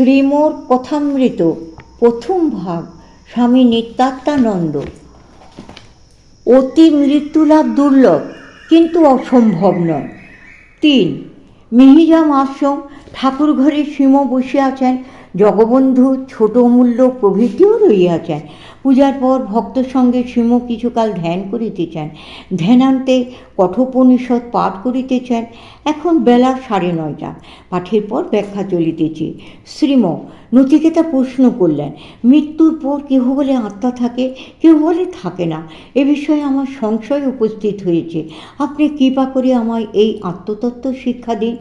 শ্রীমোর কথামৃত, প্রথম ভাগ, স্বামী নিত্যাত্মানন্দ। অতি মৃত্যুলাভ দুর্লভ, কিন্তু অসম্ভব নয়। তিন, মিহিজাম আশ্রম ঠাকুর ঘরে সীম বসে আছেন জগবন্ধু ছোট মূল্য প্রভৃতিও রইয়াছেন পূজার পর ভক্ত সঙ্গে সীম কিছুকাল ধ্যান করিতে চান। ধ্যানান্তে কঠোপনিষদ পাঠ করিতেছেন এখন বেলা সাড়ে নয়টা। পাঠের পর ব্যাখ্যা চলিতেছে। শ্রীম, নচিকেতা প্রশ্ন করলেন, মৃত্যুর পর কেহ বলে আত্মা থাকে? কেউ বলে থাকে না। এ বিষয়ে আমার সংশয় উপস্থিত হয়েছে। আপনি কৃপা করে আমায় এই আত্মতত্ত্ব শিক্ষা দিন।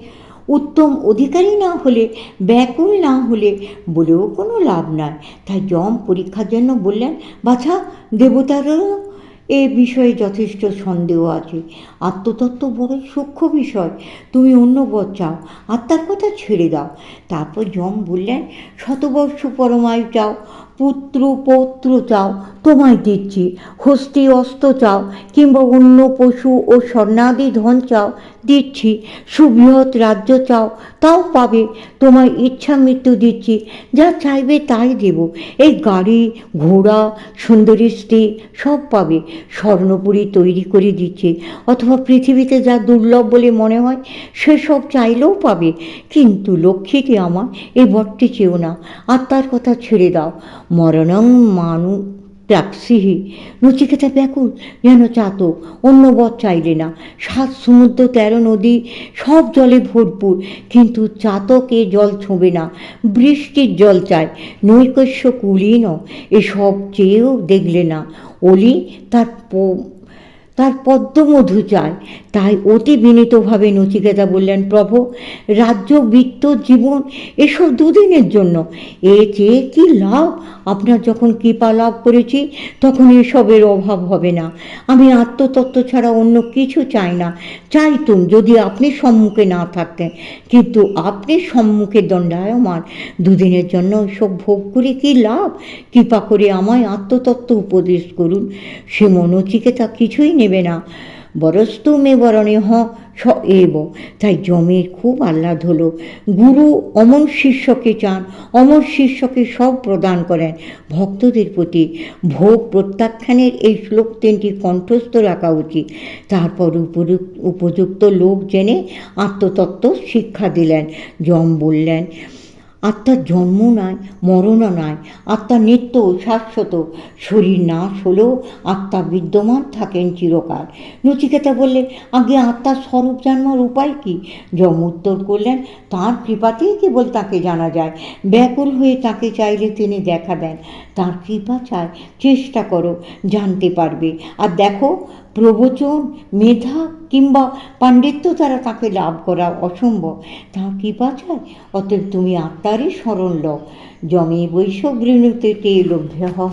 উত্তম অধিকারী না হলে, ব্যাকুল না হলে বলেও কোনো লাভ নাই। তাই যম পরীক্ষার জন্য বললেন, বাছা, দেবতারও এ বিষয়ে যথেষ্ট সন্দেহ আছে। আত্মতত্ত্ব বড় সূক্ষ্ম বিষয়। তুমি অন্য বর চাও, আত্মার কথা ছেড়ে দাও। তারপর যম বললেন, শতবর্ষ পরমায়ু চাও, পুত্র, পৌত্র চাও, তোমায় দিচ্ছি। হস্তি অস্ত চাও, কিংবা অন্য পশু ও স্বর্ণাদি ধন চাও দিচ্ছি। সুবৃহৎ রাজ্য চাও, তাও পাবে। তোমার ইচ্ছা মৃত্যু দিচ্ছি। যা চাইবে তাই দেব। এই গাড়ি, ঘোড়া, সুন্দরী স্ত্রী সব পাবে। স্বর্ণপুরী তৈরি করে দিচ্ছে। অথবা পৃথিবীতে যা দুর্লভ বলে মনে হয় সেসব চাইলেও পাবে। কিন্তু লক্ষ্মীকে আমার এই বরটি চেও না। আত্মার কথা ছেড়ে দাও। মরণং মানু প্রাক্সিহি নচিকেতা ব্যাকুল, যেন চাতক অন্য বর চাইলে না। সাত সমুদ্র, তেরো নদী, সব জলে ভরপুর, কিন্তু চাতকে জল ছোঁবে না। বৃষ্টির জল চায়, নৈকস্য কুলীন এসব চেয়েও দেখলে না। অলি তার তার পদ্মমধু চায়। তাই অতি বিনীতভাবে নচিকেতা বললেন, প্রভু, রাজ্য, বৃত্ত, জীবন, এসব দুদিনের জন্য। এ চেয়ে কি লাভ? আপনার যখন কৃপা লাভ করেছি, তখন এসবের অভাব হবে না। আমি আত্মতত্ত্ব ছাড়া অন্য কিছু চাই না। চাইতুম যদি আপনি সম্মুখে না থাকতেন। কিন্তু আপনি সম্মুখে দণ্ডায়মান। দুদিনের জন্য এসব ভোগ করে কি লাভ? কৃপা করে আমায় আত্মতত্ত্ব উপদেশ করুন। সে মনোচিকেতা কিছুই নেবে না। বরস্তু মে বরণে হ স এব। তাই জমের খুব আহ্লাদ হলো। গুরু অমর শিষ্যকে চান, অমর শিষ্যকে সব প্রদান করেন। ভক্তদের প্রতি ভোগ প্রত্যাখ্যানের এই শ্লোক তিনটি কণ্ঠস্থ রাখা উচিত। তারপর উপযুক্ত উপযুক্ত লোক জেনে আত্মতত্ত্ব শিক্ষা দিলেন। যম বললেন আত্মার জন্ম নাই, মরণও নাই আত্মা নিত্য শাশ্বত শরীর নাশ হলেও আত্মা বিদ্যমান থাকেন চিরকাল। নচিকেতা বললে আগে আত্মার স্বরূপ জানবার উপায় কি? যম উত্তর করলেন, তার কৃপাতেই কেবল তাকে জানা যায়। ব্যাকুল হয়ে তাকে চাইলে তিনি দেখা দেন। তার কৃপা চায়, চেষ্টা করো, জানতে পারবে। আর দেখো প্রবচন, মেধা কিংবা পাণ্ডিত্য দ্বারা তাকে লাভ করা অসম্ভব। তা কি বাঁচায় অতএব তুমি আত্মারই স্মরণ লও। জমে বৈশ্য গৃণীতে তে লভ্য। হও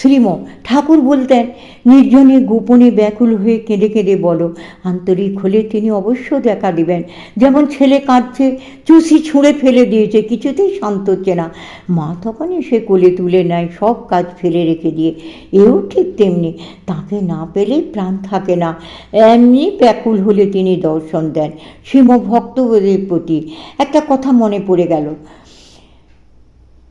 শ্রীম, ঠাকুর বলতেন, নির্জনে গোপনে ব্যাকুল হয়ে কেঁদে কেঁদে বলো, আন্তরিক হলে তিনি অবশ্য দেখা দিবেন। যেমন ছেলে কাঁদছে, চুষি ছুঁড়ে ফেলে দিয়েছে, কিছুতেই শান্ত হচ্ছে না। মা তখন এসে কোলে তুলে নেয়, সব কাজ ফেলে রেখে দিয়ে। এও ঠিক তেমনি, তাকে না পেলে প্রাণ থাকে না। এমনি ব্যাকুল হলে তিনি দর্শন দেন, শ্রীম ভক্তদের প্রতি। একটা কথা মনে পড়ে গেল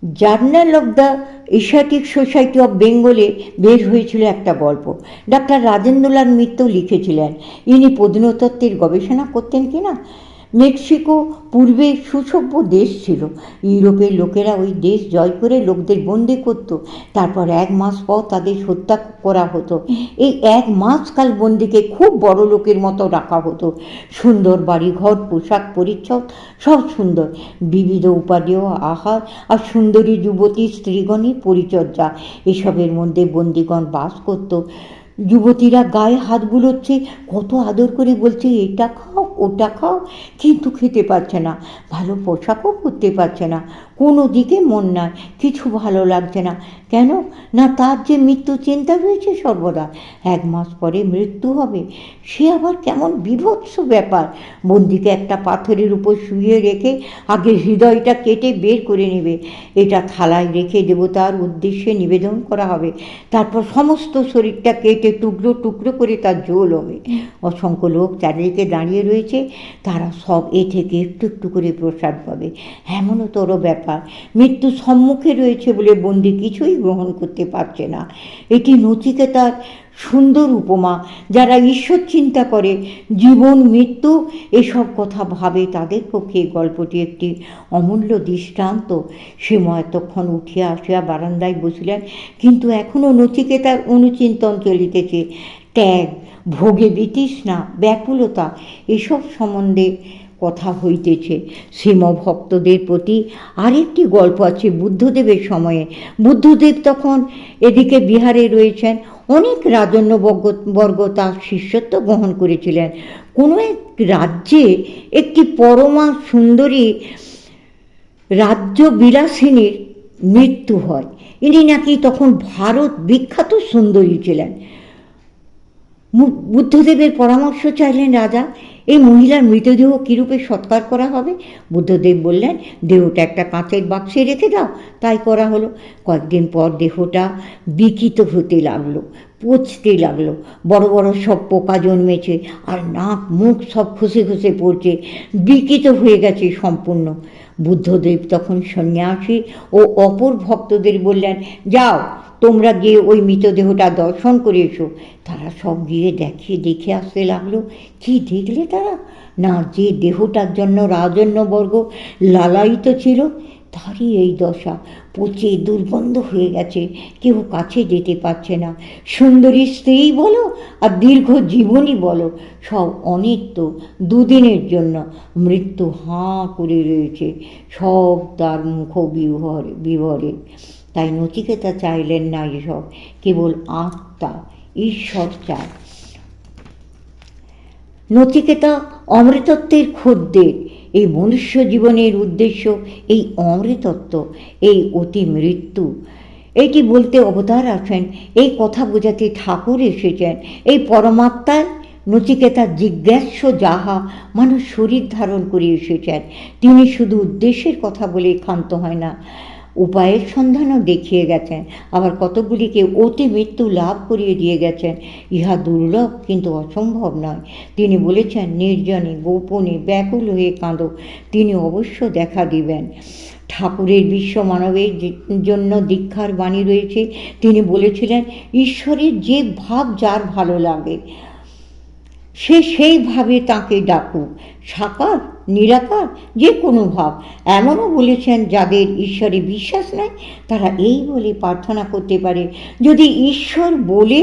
journal of the Asiatic society of বেঙ্গলে বের হয়েছিল একটা গল্প। ডাক্তার রাজেন্দ্রলাল মিত্র লিখেছিলেন। ইনি প্রত্নতত্ত্বের গবেষণা করতেন কি না মেক্সিকো পূর্বে সুসভ্য দেশ ছিল। ইউরোপের লোকেরা ওই দেশ জয় করে লোকদের বন্দি করত। তারপর এক মাস পর তাদের হত্যা করা হতো। এই এক মাস কাল বন্দিকে খুব বড় লোকের মতো রাখা হতো। সুন্দর বাড়ি ঘর পোশাক পরিচ্ছদ, সব সুন্দর। বিবিধ উপাদেয় আহার আর সুন্দরী যুবতী, স্ত্রীগণের পরিচর্যা। এসবের মধ্যে বন্দিগণ বাস করত। যুবতীরা গায়ে হাত বুলোচ্ছে। কত আদর করে বলছে, এটা খাও ওটা খাও কিন্তু খেতে পারছে না। ভালো পোশাকও পরতে পারছে না। কোনো দিকে মন নাই, কিছু ভালো লাগছে না। কেন? না তার যে মৃত্যু চিন্তা রয়েছে সর্বদা। এক মাস পরে মৃত্যু হবে। সে আবার কেমন বিভৎস ব্যাপার। বন্দিকে একটা পাথরের উপর শুয়ে রেখে আগে হৃদয়টা কেটে বের করে নেবে। এটা থালায় রেখে দেবতার উদ্দেশ্যে নিবেদন করা হবে। তারপর সমস্ত শরীরটা কেটে টুকরো টুকরো করে তার জোল হবে। অসংখ্য লোক চারিদিকে দাঁড়িয়ে রয়েছে। তারা সব এ থেকে একটু একটু করে প্রসাদ পাবে। এমনও তোর ব্যাপার। মৃত্যু সম্মুখে রয়েছে বলে বন্দি কিছুই গ্রহণ করতে পারছে না। এটি নচিকেতার সুন্দর উপমা যারা ঈশ্বর চিন্তা করে, জীবন, মৃত্যু এসব কথা ভাবে তাদের পক্ষে গল্পটি একটি অমূল্য দৃষ্টান্ত। সীমা এতক্ষণ উঠিয়া আসিয়া বারান্দায় বসিলেন, কিন্তু এখনও নচিকেতার অনুচিন্তন চলিতেছে। ত্যাগ, ভোগে বিতৃষ্ণা, ব্যাকুলতা এসব সম্বন্ধে কথা হইতেছে। শ্রীম ভক্তদের প্রতি আরেকটি গল্প আছে বুদ্ধদেবের সময়ে। বুদ্ধদেব তখন এদিকে বিহারে রয়েছেন। অনেক রাজন্য বর্গ বর্গ তার শিষ্যত্ব গ্রহণ করেছিলেন। কোনো এক রাজ্যে একটি পরমা সুন্দরী রাজ্য বিলাসিনীর মৃত্যু হয়। ইনি নাকি তখন ভারত বিখ্যাত সুন্দরী ছিলেন। বুদ্ধদেবের পরামর্শ চাইলেন রাজা, এই মহিলার মৃতদেহ কীরূপে সৎকার করা হবে? বুদ্ধদেব বললেন, দেহটা একটা কাঁচের বাক্সে রেখে দাও, তাই করা হলো। কয়েকদিন পর দেহটা বিকিত হতে লাগল, পচতে লাগল, বড় বড় সব পোকা জন্মেছে, আর নাক মুখ সব খসে খসে পড়ছে, বিকিত হয়ে গেছে সম্পূর্ণ। বুদ্ধদেব তখন সন্ন্যাসী ও অপর ভক্তদের বললেন, যাও, তোমরা গিয়ে ওই মৃতদেহটা দর্শন করে এসো। তারা সব গিয়ে দেখে দেখে আসতে লাগল। কি দেখলে তারা? না, যে দেহটার জন্য রাজন্যবর্গ লালায়িত ছিল তারই এই দশা। পচে দুর্গন্ধ হয়ে গেছে। কেউ কাছে যেতে পারছে না। সুন্দরী স্ত্রী বলো আর দীর্ঘ জীবনই বলো। সব অনিত্য দুদিনের জন্য। মৃত্যু হাঁ করে রয়েছে। সব তার মুখ বিভরে বিভরে তাই নচিকেতা চাইলেন না এসব। কেবল আত্মা, ঈশ্বর চায়। নচিকেতা অমৃতত্বের খদ্দের। এই মনুষ্য জীবনের উদ্দেশ্য, এই অমৃতত্ব, এই অতি মৃত্যু। এটি বলতে অবতার আছেন, এই কথা বোঝাতে ঠাকুর এসেছেন। এই পরমাত্মার নচিকেতা জিজ্ঞাস্য যাহা মানুষ শরীর ধারণ করে এসেছেন, তিনি শুধু উদ্দেশ্যের কথা বলে ক্ষান্ত হয় না। উপায়ের সন্ধানও দেখিয়ে গেছেন। আবার কতগুলিকে অতি মৃত্যু লাভ করিয়ে দিয়ে গেছেন। ইহা দুর্লভ কিন্তু অসম্ভব নয়। তিনি বলেছেন, নির্জনে, গোপনে ব্যাকুল হয়ে কাঁদো। তিনি অবশ্য দেখা দিবেন। ঠাকুরের বিশ্ব মানবের জন্য দীক্ষার বাণী রয়েছে। তিনি বলেছিলেন, ঈশ্বরের যে ভাব যার ভালো লাগে। সে সেইভাবে তাকে ডাকুক। সাকার, নিরাকার যে কোনো ভাব। এমনও বলেছেন, যাদের ঈশ্বরে বিশ্বাস নেই, তারা এই বলে প্রার্থনা করতে পারে। যদি ঈশ্বর বলে,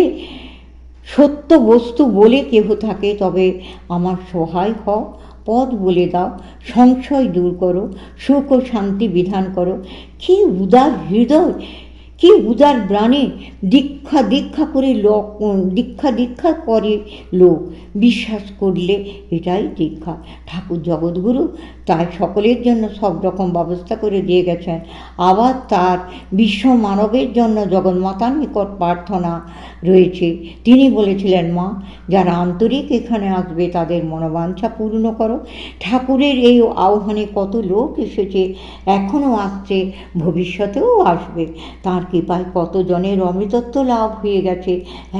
সত্য বস্তু বলে কেহ থাকে, তবে আমার সহায় হও পদ বলে দাও, সংশয় দূর করো, সুখ ও শান্তি বিধান করো। কি উদার হৃদয় কি উদার প্রাণে দীক্ষা দীক্ষা করে লোক, দীক্ষা দীক্ষা করে লোক বিশ্বাস করলে এটাই দীক্ষা। ঠাকুর জগৎগুরু তাই সকলের জন্য সব রকম ব্যবস্থা করে দিয়ে গেছেন। আবার তার বিশ্ব মানবের জন্য জগন্মাতার নিকট প্রার্থনা রয়েছে। তিনি বলেছিলেন, মা, যারা আন্তরিক এখানে আসবে তাদের মনোবাঞ্ছা পূর্ণ করো। ঠাকুরের এই আহ্বানে কত লোক এসেছে এখনও আসছে, ভবিষ্যতেও আসবে। তার কৃপায় কতজনের অমৃতত্ব লাভ হয়ে গেছে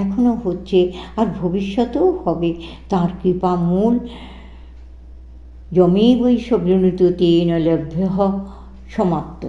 এখনও হচ্ছে আর ভবিষ্যতেও হবে। তার কৃপা মূল যমেবৈষ বৃণীত তেন লভ্য সমাপ্ত।